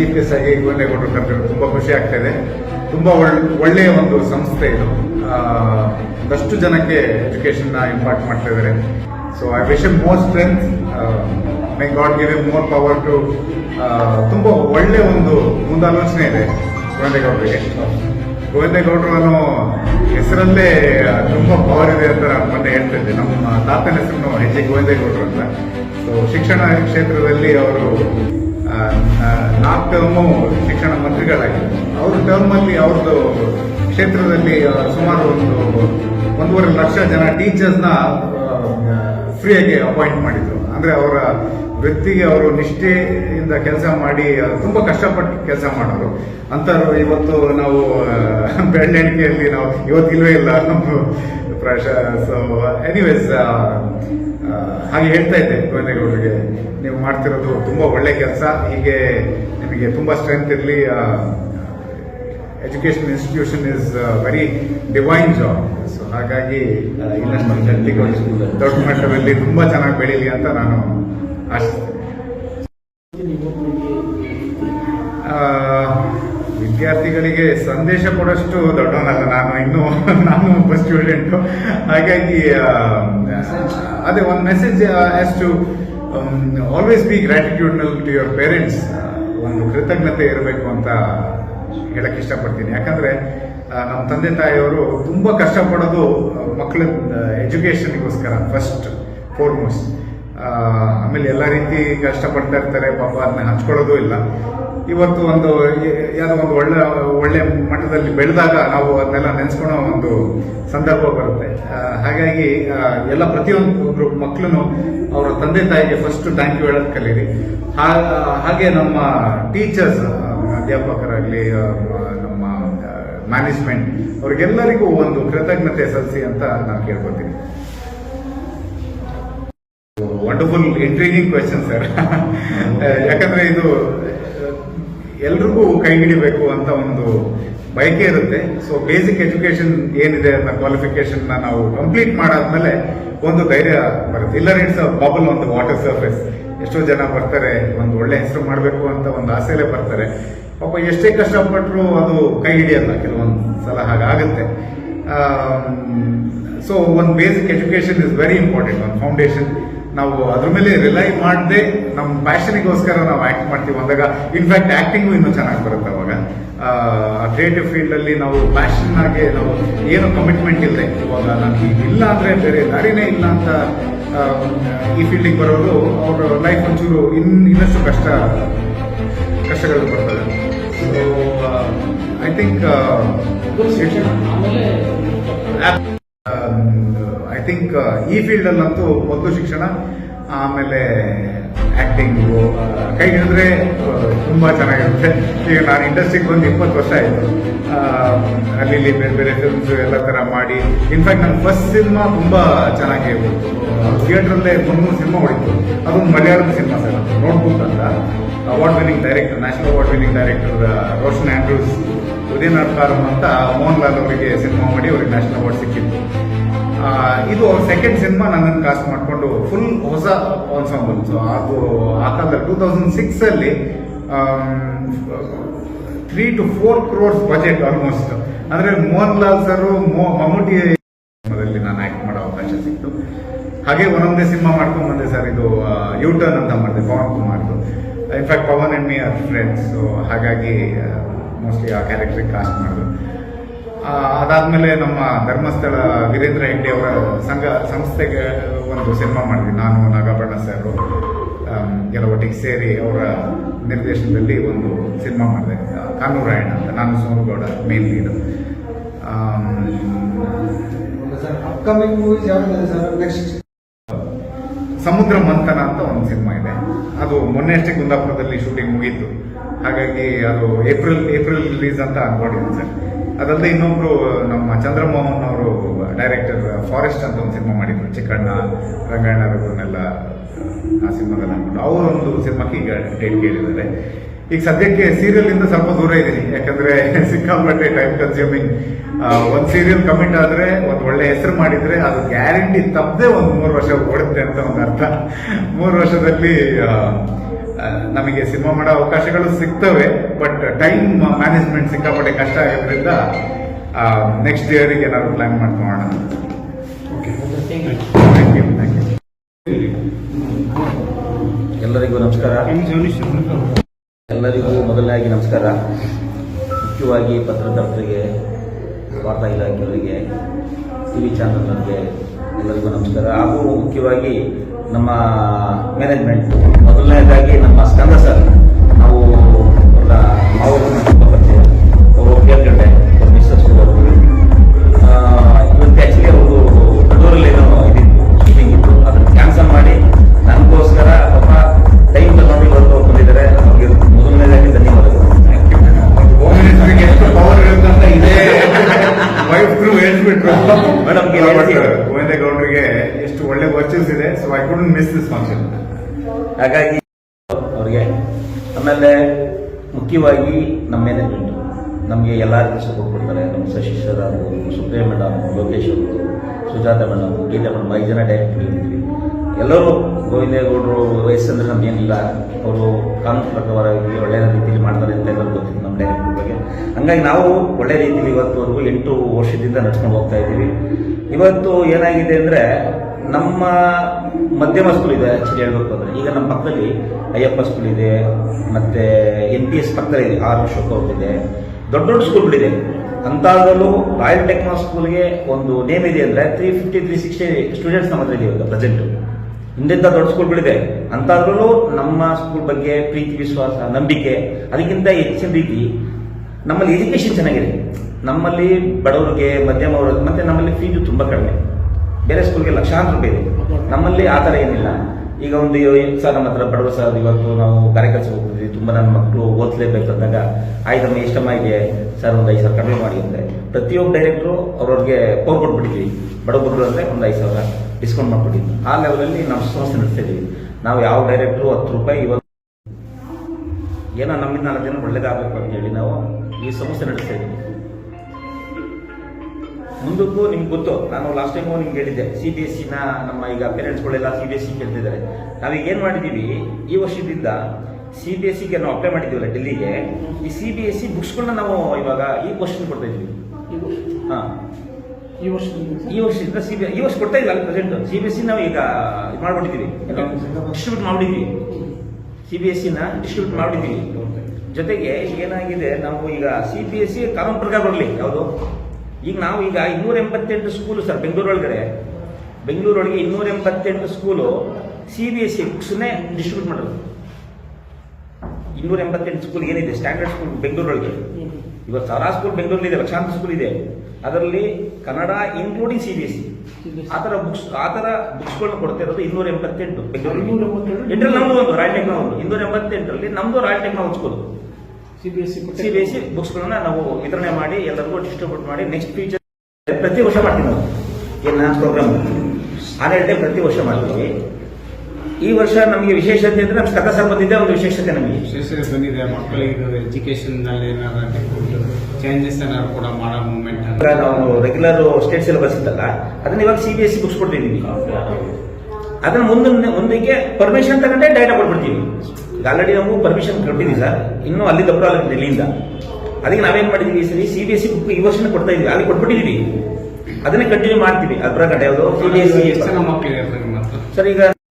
Chief S ಆಗಿ ಗೋವಿಂದೇಗೌಡರು ಕರೆದಿರೋದು ತುಂಬ ಖುಷಿ ಆಗ್ತಾ ಇದೆ ತುಂಬ ಒಳ್ಳೆಯ ಒಂದು ಸಂಸ್ಥೆ ಇದು. ಅಷ್ಟು ಜನಕ್ಕೆ ಎಜುಕೇಶನ್ನ ಇಂಪಾರ್ಟ್ ಮಾಡ್ತಾ ಇದ್ದಾರೆ so I wish M more strength my God give M more power to ತುಂಬ ಒಳ್ಳೆ ಒಂದು ಮುಂದಾಲೋಚನೆ ಇದೆ ಗೋವಿಂದೇಗೌಡರಿಗೆ. ಗೋವಿಂದೇಗೌಡರು ಅನ್ನೋ ಹೆಸರಲ್ಲೇ ತುಂಬ ಪವರ್ ಇದೆ ಅಂತ ನಾನು ಮೊನ್ನೆ ಹೇಳ್ತಿದ್ದೆ. ನಮ್ಮ ತಾತನ ಹೆಸರು ಹೆಜ್ಜೆ ಗೋವಿಂದೇಗೌಡರು ಅಂತ. ಸೊ ಶಿಕ್ಷಣ ಕ್ಷೇತ್ರದಲ್ಲಿ ಅವರು ನಾಲ್ಕು ಟರ್ಮು ಶಿಕ್ಷಣ ಮಂತ್ರಿಗಳಾಗಿದ್ದರು ಅವ್ರ ಟರ್ಮಲ್ಲಿ ಅವ್ರದ್ದು ಕ್ಷೇತ್ರದಲ್ಲಿ ಸುಮಾರು ಒಂದು ಒಂದೂವರೆ ಲಕ್ಷ ಜನ ಟೀಚರ್ಸ್ನ ಫ್ರೀಯಾಗಿ ಅಪಾಯಿಂಟ್ ಮಾಡಿದರು. ಅಂದರೆ ಅವರ ವೃತ್ತಿಗೆ ಅವರು ನಿಷ್ಠೆಯಿಂದ ಕೆಲಸ ಮಾಡಿ ತುಂಬ ಕಷ್ಟಪಟ್ಟು ಕೆಲಸ ಮಾಡೋರು. ಅಂಥವ್ರು ಇವತ್ತು ನಾವು ಆ, ನಾವು ಇವತ್ತು ಇಲ್ವೇ ಇಲ್ಲ ನಮ್ಮ ಪ್ರಾಶ ಸೊ ಎನಿವೇಸ್ ಹಾಗೆ ಹೇಳ್ತಾ ಇದ್ದೆ ಗೋವಿಂದೇಗೌಡರಿಗೆ ನೀವು ಮಾಡ್ತಿರೋದು ತುಂಬ ಒಳ್ಳೆ ಕೆಲಸ. ಹೀಗೆ ನಿಮಗೆ ತುಂಬ ಸ್ಟ್ರೆಂತ್ ಇರಲಿ. Education institution is very divine job so ಹಾಗಾಗಿ ಆ, ಇನ್ನಷ್ಟು ಜನತೆಗಳು ದೊಡ್ಡ ಮಟ್ಟದಲ್ಲಿ ತುಂಬ ಚೆನ್ನಾಗಿ ಬೆಳೀಲಿ ಅಂತ ನಾನು ಆಶಿಸ್ತೇನೆ. ವಿದ್ಯಾರ್ಥಿಗಳಿಗೆ ಸಂದೇಶ ಕೊಡೋಷ್ಟು ದೊಡ್ಡವನಲ್ಲ ನಾನು, ಇನ್ನೂ ನಾನು ಒಬ್ಬ ಸ್ಟೂಡೆಂಟು ಹಾಗಾಗಿ ಅದೇ ಒಂದು message as to always be ಗ್ರಾಟಿಟ್ಯೂಡ್ನಲ್ to your parents ಒಂದು ಕೃತಜ್ಞತೆ ಇರಬೇಕು ಅಂತ ಹೇಳಕ್ ಇಷ್ಟಪಡ್ತೀನಿ. ಯಾಕಂದ್ರೆ ನಮ್ಮ ತಂದೆ ತಾಯಿಯವರು ತುಂಬ ಕಷ್ಟಪಡೋದು ಮಕ್ಕಳ ಎಜುಕೇಷನ್ಗೋಸ್ಕರ ಫಸ್ಟ್ ಫೋರ್ಮೋಸ್ಟ್ ಆಮೇಲೆ ಎಲ್ಲ ರೀತಿ ಕಷ್ಟಪಡ್ತಾ ಇರ್ತಾರೆ, ಪಾಪ ಅದನ್ನ ಹಂಚ್ಕೊಳ್ಳೋದು ಇಲ್ಲ. ಇವತ್ತು ಒಂದು ಯಾವುದೋ ಒಂದು ಒಳ್ಳೆ ಒಳ್ಳೆ ಮಟ್ಟದಲ್ಲಿ ಬೆಳೆದಾಗ ನಾವು ಅದನ್ನೆಲ್ಲ ನೆನೆಸ್ಕೊಳ್ಳೋ ಒಂದು ಸಂದರ್ಭ ಬರುತ್ತೆ. ಹಾಗಾಗಿ ಎಲ್ಲ ಪ್ರತಿಯೊಂದು ಮಕ್ಕಳು ಅವರ ತಂದೆ ತಾಯಿಗೆ ಫಸ್ಟ್ ಥ್ಯಾಂಕ್ ಯು ಹೇಳೋದು ಕಲೀರಿ. ಹಾಗೆ ನಮ್ಮ ಟೀಚರ್ಸ್ ಅಧ್ಯಾಪಕರಾಗಲಿ ನಮ್ಮ ಮ್ಯಾನೇಜ್ಮೆಂಟ್ ಅವರಿಗೆಲ್ಲರಿಗೂ ಒಂದು ಕೃತಜ್ಞತೆ ಸಲ್ಲಿಸಿ ಅಂತ ನಾನು ಕೇಳ್ಕೊತೀನಿ. ವಂಡರ್ಫುಲ್ ಇಂಟ್ರೀಗಿಂಗ್ ಕ್ವೆಶನ್ ಸರ್ ಯಾಕಂದ್ರೆ ಇದು ಎಲ್ರಿಗೂ ಕೈ ಹಿಡಿಬೇಕು ಅಂತ ಒಂದು ಬಯಕೆ ಇರುತ್ತೆ. ಸೊ ಬೇಸಿಕ್ ಎಜುಕೇಶನ್ ಏನಿದೆ ಅಂತ ಕ್ವಾಲಿಫಿಕೇಶನ್ ನಾವು ಕಂಪ್ಲೀಟ್ ಮಾಡಾದ್ಮೇಲೆ ಒಂದು ಧೈರ್ಯ ಬರುತ್ತೆ. ಇಲ್ಲ ಇಟ್ಸ್ ಬಬಲ್ ಒಂದು ವಾಟರ್ ಸರ್ಫೇಸ್ ಎಷ್ಟೋ ಜನ ಬರ್ತಾರೆ, ಒಂದು ಒಳ್ಳೆ ಹೆಸರು ಮಾಡಬೇಕು ಅಂತ ಒಂದು ಆಸೆಲೆ ಬರ್ತಾರೆ. ಪಾಪ ಎಷ್ಟೇ ಕಷ್ಟಪಟ್ಟರು ಅದು ಕೈ ಹಿಡಿಯಲ್ಲ, ಕೆಲವೊಂದು ಸಲ ಹಾಗಾಗುತ್ತೆ. ಸೊ ಒಂದು basic education is very important ಒಂದು ಫೌಂಡೇಶನ್ ನಾವು ಅದ್ರ ಮೇಲೆ ರಿಲೈ ಮಾಡದೆ ನಮ್ಮ ಪ್ಯಾಷನಿಗೋಸ್ಕರ ನಾವು ಆಕ್ಟ್ ಮಾಡ್ತೀವಿ ಅಂದಾಗ ಇನ್ಫ್ಯಾಕ್ಟ್ ಆಕ್ಟಿಂಗು ಇನ್ನೂ ಚೆನ್ನಾಗಿ ಬರುತ್ತೆ ಅವಾಗ. ಕ್ರಿಯೇಟಿವ್ ಫೀಲ್ಡಲ್ಲಿ ನಾವು ಪ್ಯಾಷನ್ ಆಗಿ ನಾವು ಏನು ಕಮಿಟ್ಮೆಂಟ್ ಇಲ್ಲದೆ ಇವಾಗ ನನಗೆ ಇಲ್ಲ ಅಂದರೆ ಬೇರೆ ದಾರಿನೇ ಇಲ್ಲ ಅಂತ ಈ ಫೀಲ್ಡಿಗೆ ಬರೋರು ಅವ್ರ ಲೈಫ್ ಒಂಚೂರು ಇನ್ ಇನ್ನಷ್ಟು ಕಷ್ಟ ಕಷ್ಟಗಳು ಬರ್ತದೆ. So I think I think ಈ ಫೀಲ್ಡಲ್ಲಂತೂ ಮೊದಲು ಶಿಕ್ಷಣ, ಆಮೇಲೆ ಆ್ಯಕ್ಟಿಂಗು ಕೈ ಹಿಡಿದ್ರೆ ತುಂಬ ಚೆನ್ನಾಗಿರುತ್ತೆ. ಈಗ ನಾನು ಇಂಡಸ್ಟ್ರಿಗೆ ಬಂದು ಇಪ್ಪತ್ತು ವರ್ಷ ಆಯಿತು. ಅಲ್ಲಿ ಇಲ್ಲಿ ಬೇರೆ ಬೇರೆ ಫಿಲ್ಮ್ಸ್ ಎಲ್ಲ ಥರ ಮಾಡಿ. ಇನ್ಫ್ಯಾಕ್ಟ್ ನನ್ನ ಫಸ್ಟ್ ಸಿನಿಮಾ ತುಂಬ ಚೆನ್ನಾಗಿ ಥಿಯೇಟ್ರಲ್ಲೇ ಮುನ್ನೂರು ಸಿನಿಮಾ ಹೊಡಿತು. ಅದೊಂದು ಮಲಯಾಳಂ ಸಿನಿಮಾ ಸರ್ ನೋಟ್ಬುಕ್ ಅಂತ. Award winning director national award winning director Roshan ಅರ್ಕಾರಂ ಅಂತ ಮೋಹನ್ ಲಾಲ್ ಅವರಿಗೆ ಸಿನಿಮಾ ಮಾಡಿ ಅವ್ರಿಗೆ ನ್ಯಾಷನಲ್ ಅವಾರ್ಡ್ ಸಿಕ್ಕಿತ್ತು. ಇದು ಅವ್ರ ಸೆಕೆಂಡ್ ಸಿನಿಮಾ ನನ್ನನ್ನು ಕಾಸ್ಟ್ ಮಾಡಿಕೊಂಡು ಫುಲ್ ಹೊಸ ಆನ್ಸಾಂಬಲ್ ಸೊ ಅದು ಆ ಕಾಲದಲ್ಲಿ two thousand ಸಿಕ್ಸಲ್ಲಿ three to four crores budget almost ಅಂದರೆ ಮೋಹನ್ ಲಾಲ್ ಸರ್ ಮಮ್ಮೂಟಿ ಸಿನಿಮಾದಲ್ಲಿ ನಾನು ಆ್ಯಕ್ಟ್ ಮಾಡೋ ಅವಕಾಶ ಸಿಕ್ತು. ಹಾಗೆ ಒಂದೊಂದೇ ಸಿನಿಮಾ ಮಾಡ್ಕೊಂಡು ಬಂದೆ ಸರ್, ಇದು ಯೂ ಟರ್ನ್ ಅಂತ ಮಾಡಿದೆ, Pavan ಕುಮಾರ್ದು. In fact Pavan and me are friends so ಹಾಗಾಗಿ ಮೋಸ್ಟ್ಲಿ ಆ ಕ್ಯಾರೆಕ್ಟ್ರಿಗೆ ಕಾಸ್ಟ್ ಮಾಡಿದ್ರು. ಅದಾದಮೇಲೆ ನಮ್ಮ ಧರ್ಮಸ್ಥಳ ವೀರೇಂದ್ರ ಹೆಗ್ಡೆ ಅವರ ಸಂಘ ಸಂಸ್ಥೆಗೆ ಒಂದು ಸಿನಿಮಾ ಮಾಡಿದ್ವಿ. ನಾನು ನಾಗಬಣ್ಣ ಸರ್ ಎಲ್ಲ ಒಟ್ಟಿಗೆ ಸೇರಿ ಅವರ ನಿರ್ದೇಶನದಲ್ಲಿ ಒಂದು ಸಿನಿಮಾ ಮಾಡಿದೆ. ಕಾನೂರಾಯಣ ಅಂತ. ನಾನು Somagowda main lead upcoming movies sir? Next Samudra Manthana ಅಂತ ಒಂದು ಸಿನಿಮಾ ಇದೆ. ಅದು ಮೊನ್ನೆ ಅಷ್ಟೇ ಕುಂದಾಪುರದಲ್ಲಿ ಶೂಟಿಂಗ್ ಮುಗೀತು. ಹಾಗಾಗಿ ಅದು ಏಪ್ರಿಲ್ ಏಪ್ರಿಲ್ ರಿಲೀಸ್ ಅಂತ ಅನ್ಕೊಂಡಿದ್ದೀನಿ ಸರ್. ಅದಲ್ಲದೆ ಇನ್ನೊಬ್ರು, ನಮ್ಮ ಚಂದ್ರಮೋಹನ್ ಅವರು ಡೈರೆಕ್ಟರ್ ಫಾರೆಸ್ಟ್ ಅಂತ ಒಂದು ಸಿನಿಮಾ ಮಾಡಿದ್ರು. ಚಿಕ್ಕಣ್ಣ ರಂಗಾಯಣರವ್ರನ್ನೆಲ್ಲ ಆ ಸಿನಿಮಾದಲ್ಲಿ ಅನ್ಕೊಂಡು ಅವರೊಂದು ಸಿನಿಮಾಕ್ಕೆ ಈಗ ಡೇಟ್ ಕೇಳಿದ್ದಾರೆ. ಈಗ ಸದ್ಯಕ್ಕೆ ಸೀರಿಯಲ್ ಇಂದ ಸ್ವಲ್ಪ ದೂರ ಇದ್ದೀನಿ. ಯಾಕಂದ್ರೆ ಸಿಕ್ಕಾಪಟ್ಟೆ ಟೈಮ್ ಕನ್ಸ್ಯೂಮಿಂಗ್ ಒಂದು ಸೀರಿಯಲ್ ಕಮಿಟ್ ಆದ್ರೆ, ಒಂದು ಒಳ್ಳೆ ಹೆಸರು ಮಾಡಿದ್ರೆ ಅದು ಗ್ಯಾರಂಟಿ ತಪ್ಪದೆ ಒಂದು ಮೂರು ವರ್ಷ ಓಡುತ್ತೆ ಅಂತ ಒಂದು ಅರ್ಥ. ಮೂರು ವರ್ಷದಲ್ಲಿ ನಮಗೆ ಸಿನಿಮಾ ಮಾಡೋ ಅವಕಾಶಗಳು ಸಿಗ್ತವೆ ಬಟ್ ಟೈಮ್ ಮ್ಯಾನೇಜ್ಮೆಂಟ್ ಸಿಕ್ಕಾಪಟ್ಟೆ ಕಷ್ಟ ಆಗಿರೋದ್ರಿಂದ ನೆಕ್ಸ್ಟ್ ಇಯರಿಗೆ ಏನಾದ್ರು ಪ್ಲಾನ್ ಮಾಡ್ಕೊಳ್ಳೋಣ ಥ್ಯಾಂಕ್ ಯು ಥ್ಯಾಂಕ್ ಯು ಎಲ್ಲರಿಗೂ ನಮಸ್ಕಾರ. ಎಲ್ಲರಿಗೂ ಮೊದಲನೇದಾಗಿ ನಮಸ್ಕಾರ. ಮುಖ್ಯವಾಗಿ ಪತ್ರಕರ್ತರಿಗೆ ವಾರ್ತಾ ಇಲಾಖೆಯವರಿಗೆ ಟಿ ವಿ ಚಾನಲ್ನವರಿಗೆ ಎಲ್ಲರಿಗೂ ನಮಸ್ಕಾರ. ಹಾಗೂ ಮುಖ್ಯವಾಗಿ ನಮ್ಮ ಮ್ಯಾನೇಜ್ಮೆಂಟ್ ಮೊದಲನೇದಾಗಿ ನಮ್ಮ ಸ್ಕಂದ ಸರ್ ಒಳ್ಳೆ ವರ್ಚಸ್ ಇದೆ so I couldn't miss this function ಹಾಗಾಗಿ, ಅವರಿಗೆ, ಆಮೇಲೆ ಮುಖ್ಯವಾಗಿ ನಮ್ಮ ಮ್ಯಾನೇಜ್ಮೆಂಟ್ ನಮಗೆ ಎಲ್ಲ ರೀತಿ ಸಪೋರ್ಟ್ ಕೊಡ್ತಾರೆ. ನಮ್ಮ ಶಶಿ ಸರ್ ಆಗ್ಬೋದು ಸುಪ್ರಿಯ ಮೇಡಮ್ ಲೋಕೇಶ್ ಅವರು, ಸುಜಾತ ಮೇಡಮ್ ಗೀತಾ ಮೇಡಮ್ ಐದು ಜನ ಡೈರೆಕ್ಟರ್ ಇರ್ತೀವಿ ಎಲ್ಲರೂ ಗೋವಿಂದೇಗೌಡರು ವಯಸ್ಸಂದ್ರೆ ನಮಗೇನಿಲ್ಲ. ಅವರು ಕಾನೂನು ಪ್ರಕಾರವಾಗಿ ಒಳ್ಳೆಯ ರೀತಿಯಲ್ಲಿ ಮಾಡ್ತಾರೆ ಅಂತ ಎಲ್ಲರೂ ಗೊತ್ತಿತ್ತು ನಮ್ಮ ಡೈರೆಕ್ಟರ್ ಬಗ್ಗೆ. ಹಂಗಾಗಿ ನಾವು ಒಳ್ಳೆ ರೀತಿಯಲ್ಲಿ ಇವತ್ತುವರೆಗೂ ಎಂಟು ವರ್ಷದಿಂದ ನಡ್ಕೊಂಡು ಹೋಗ್ತಾ ಇದ್ದೀವಿ. ಇವತ್ತು ಏನಾಗಿದೆ ಅಂದರೆ ನಮ್ಮ ಮಧ್ಯಮ ಸ್ಕೂಲ್ ಇದೆ ಆಕ್ಚುಲಿ ಹೇಳ್ಬೇಕು ಅಂದ್ರೆ. ಈಗ ನಮ್ಮ ಪಕ್ಕದಲ್ಲಿ ಅಯ್ಯಪ್ಪ ಸ್ಕೂಲ್ ಇದೆ, ಮತ್ತೆ ಎನ್ ಪಿ ಎಸ್ ಪಕ್ಕದಲ್ಲಿ ಇದೆ ಆರ್ ಅಶೋಕ್ ಅವ್ರದ್ದಿದೆ ದೊಡ್ಡ ದೊಡ್ಡ ಸ್ಕೂಲ್ಗಳಿದೆ ಅಂತಾಗಲೂ ರಾಯಲ್ ಟೆಕ್ನೋ ಸ್ಕೂಲ್ಗೆ ಒಂದು ನೇಮ್ ಇದೆ ಅಂದ್ರೆ three fifty three sixty students ನಮ್ಮ ಹತ್ರ ಇದೆ ಇವಾಗ ಪ್ರೆಸೆಂಟು ಹಿಂದೆಂತ ದೊಡ್ಡ ಸ್ಕೂಲ್ಗಳಿದೆ ಅಂತಾದ್ರೂ ನಮ್ಮ ಸ್ಕೂಲ್ ಬಗ್ಗೆ ಪ್ರೀತಿ, ವಿಶ್ವಾಸ, ನಂಬಿಕೆ, ಅದಕ್ಕಿಂತ ಹೆಚ್ಚಿನ ರೀತಿ ನಮ್ಮಲ್ಲಿ ಎಜುಕೇಶನ್ ಚೆನ್ನಾಗಿದೆ. ನಮ್ಮಲ್ಲಿ ಬಡವರಿಗೆ ಮಧ್ಯಮ ವರ್ಗ ಮತ್ತೆ ನಮ್ಮಲ್ಲಿ ಫೀಸು ತುಂಬ ಕಡಿಮೆ. ಬೇರೆ ಸ್ಕೂಲ್ಗೆ ಲಕ್ಷಾಂತರ ರೂಪಾಯಿ ಇದೆ. ನಮ್ಮಲ್ಲಿ ಆ ಥರ ಏನಿಲ್ಲ. ಈಗ ಒಂದು ಸರ್ ನಮ್ಮ ಹತ್ರ ಬಡವ ಸರ್, ಇವತ್ತು ನಾವು ಕಾರ್ಯಕರ್ತ ಹೋಗ್ತಿದ್ವಿ. ತುಂಬ ನನ್ನ ಮಕ್ಕಳು ಓದ್ಲೇಬೇಕು ಅಂದಾಗ ಆಯ್ತಮ್ಮ ಇಷ್ಟಮ್ಮ ಇದೆ ಸರ್, ಒಂದು ಐದು ಸಾವಿರ ಕಡಿಮೆ ಮಾಡಿ ಅಂದರೆ ಪ್ರತಿಯೊಬ್ಬ ಡೈರೆಕ್ಟ್ರು ಅವ್ರವ್ರಿಗೆ ಫೋನ್ ಕೊಟ್ಬಿಟ್ಟಿದ್ವಿ. ಬಡವರು ಅಂದರೆ ಒಂದು ಐದು ಸಾವಿರ ಡಿಸ್ಕೌಂಟ್ ಮಾಡಿಬಿಟ್ಟಿದ್ವಿ. ಆ ಲೆವೆಲಲ್ಲಿ ನಾವು ಸಂಸ್ಥೆ ನಡೆಸ್ತಿದ್ದೀವಿ ನಾವು ಯಾವ ಡೈರೆಕ್ಟ್ರು ಹತ್ತು ರೂಪಾಯಿ ಇವತ್ತು ಏನೋ ನಮ್ಮಿಂದ ನಾಲ್ಕು ಜನ ಒಳ್ಳೇದಾಗಬೇಕು ಅಂತ ಹೇಳಿ ನಾವು ಈ ಸಂಸ್ಥೆ ನಡೆಸ್ತಾ ಇದ್ದೀವಿ ಮುಂದಕ್ಕೂ ನಿಮ್ಗೆ ಗೊತ್ತು. ನಾನು ಲಾಸ್ಟ್ ಟೈಮು ನಿಮ್ಗೆ ಹೇಳಿದ್ದೆ ಸಿ ಬಿ ಎಸ್ ಸಿನ ನಮ್ಮ ಈಗ ಪೇರೆಂಟ್ಸ್ಗಳೆಲ್ಲ ಸಿ ಬಿ ಎಸ್ ಸಿ ಕೇಳ್ತಿದ್ದಾರೆ. ನಾವೀಗ ಏನು ಮಾಡಿದ್ದೀವಿ ಈ ವರ್ಷದಿಂದ ಸಿ ಬಿ ಎಸ್ ಸಿಗೆ ನಾವು ಅಪ್ಲೈ ಮಾಡಿದ್ದೀವಲ್ಲ ಡೆಲ್ಲಿಗೆ ಈ ಸಿ ಬಿ ಎಸ್ ಸಿ ಬುಕ್ಸ್ಗಳನ್ನ ನಾವು ಇವಾಗ ಈ ಕ್ವಶನ್ ಕೊಡ್ತಾ ಇದ್ವಿ. ಹಾಂ. ಈ ವರ್ಷ ಈ ವರ್ಷದಿಂದ ಸಿ ಬಿ ಈ ವರ್ಷ ಕೊಡ್ತಾ ಇಲ್ಲ present C B S E ನಾವು ಈಗ ಇದು ಮಾಡ್ಬಿಟ್ಟಿದ್ದೀವಿ ಡಿಸ್ಟ್ರಿಬ್ಯೂಟ್ ಮಾಡಿದ್ದೀವಿ ಸಿ ಬಿ ಎಸ್ ಸಿನ ಡಿಸ್ಟ್ರಿಬ್ಯೂಟ್ ಮಾಡಿದ್ದೀವಿ ಜೊತೆಗೆ ಏನಾಗಿದೆ ನಾವು ಈಗ ಸಿ ಬಿ ಎಸ್ ಸಿ ಕಾನೂನು ಪ್ರಕಾರ ಬರಲಿ ಯಾವುದು? ಈಗ ನಾವು ಈಗ ಇನ್ನೂರ ಎಂಬತ್ತೆಂಟು ಸ್ಕೂಲು ಸರ್ ಬೆಂಗಳೂರೊಳಗಡೆ. ಬೆಂಗಳೂರೊಳಗೆ ಇನ್ನೂರ ಎಂಬತ್ತೆಂಟು school C B S E ಬುಕ್ಸ್ನೇ ಡಿಸ್ಟ್ರಿಬ್ಯೂಟ್ ಮಾಡೋದು ಇನ್ನೂರ ಎಂಬತ್ತೆಂಟು ಸ್ಕೂಲ್ ಏನಿದೆ? ಸ್ಟ್ಯಾಂಡರ್ಡ್ ಸ್ಕೂಲ್ ಬೆಂಗಳೂರೊಳಗೆ. ಇವತ್ತು ಸಾರಾ ಸ್ಕೂಲ್ ಬೆಂಗಳೂರಲ್ಲಿ ಇದೆ ಲಕ್ಷಾಂತರ ಸ್ಕೂಲ್ ಇದೆ. ಅದರಲ್ಲಿ Kannada including C B S E ಆ ಥರ ಬುಕ್ಸ್ ಆ ಥರ ಬುಕ್ಸ್ಗಳನ್ನ ಕೊಡ್ತಾ ಇರೋದು ಇನ್ನೂರ ಎಂಬತ್ತೆಂಟು ಬೆಂಗಳೂರು? ಎಂಟರಲ್ಲಿ ನಮ್ದು ಒಂದು ರಾಯಲ್ ಟೆಕ್ನೋ ಒಂದು ಇನ್ನೂರ ಎಂಬತ್ತೆಂಟರಲ್ಲಿ ನಮ್ಮದು ರಾಯಲ್ ಟೆಕ್ನೋ ಒಂದು school C B S E C B S E ಬುಕ್ಸ್ಗಳನ್ನ ನಾವು ವಿತರಣೆ ಮಾಡಿ ಎಲ್ಲರಿಗೂ ಡಿಸ್ಟ್ರಿಬ್ಯೂಟ್ ಮಾಡಿ ನೆಕ್ಸ್ಟ್ ಫ್ಯೂಚರ್ ಪ್ರತಿ ವರ್ಷ ಮಾಡ್ತೀವಿ ನಾವು. ಏನ ಪ್ರೋಗ್ರಾಮ್ ಆನೆಲ್ ಡೇ ಪ್ರತಿ ವರ್ಷ ಮಾಡ್ತೀವಿ. ಈ ವರ್ಷ ನಮಗೆ ವಿಶೇಷತೆ ಅಂದ್ರೆ ನಮ್ಮ ಕಥಾ ಸಂಬಂಧಿತ ಒಂದು ವಿಶೇಷತೆ ನಮಗೆ. ವಿಶೇಷ ಬಂದಿದೆ ಮಕ್ಕಳಿಗೆ ಎಜುಕೇಶನ್ನಲ್ಲಿ ಏನಾದ್ರು ಚೇಂಜಸ್ ಏನಾದ್ರು ಕೂಡ ಮಾಡೋ ಮೂವ್ಮೆಂಟ್ ಈಗ ನಾವು ರೆಗ್ಯುಲರ್ ಸ್ಟೇಟ್ ಸಿಲೆಬಸ್ ಇತ್ತಲ್ಲ ಅದನ್ನ ಇವಾಗ C B S C books ಕೊಡ್ತಿದ್ದೀವಿ ಅದನ್ನ ಮುಂದೆ ಮುಂದಕ್ಕೆ ಪರ್ಮಿಷನ್ ತಗೊಂಡೆ ಡೈರೆಕ್ಟ್ ಕೊಟ್ಬಿಡ್ತೀವಿ. ಆಲ್ರೆಡಿ ನಾವು ಪರ್ಮಿಷನ್ ಕೊಟ್ಟಿದ್ದೀವಿ ಸರ್ ಇನ್ನೂ ಅಲ್ಲಿ ದಪ್ಪ ಡೆಲ್ಲಿಯಿಂದ ಅದಕ್ಕೆ ನಾವೇನ್ ಮಾಡಿದ್ದೀವಿ ಸರಿ C B S E book ಈ ವರ್ಷನೇ ಕೊಡ್ತಾ ಇದ್ವಿ ಅಲ್ಲಿ ಕೊಟ್ಬಿಟ್ಟಿದ್ದೀವಿ ಅದನ್ನೇ ಕಂಟಿನ್ಯೂ ಮಾಡ್ತೀವಿ ಅದ್ರ ಕಡೆ ಯಾವುದು C B S E sir ಈಗ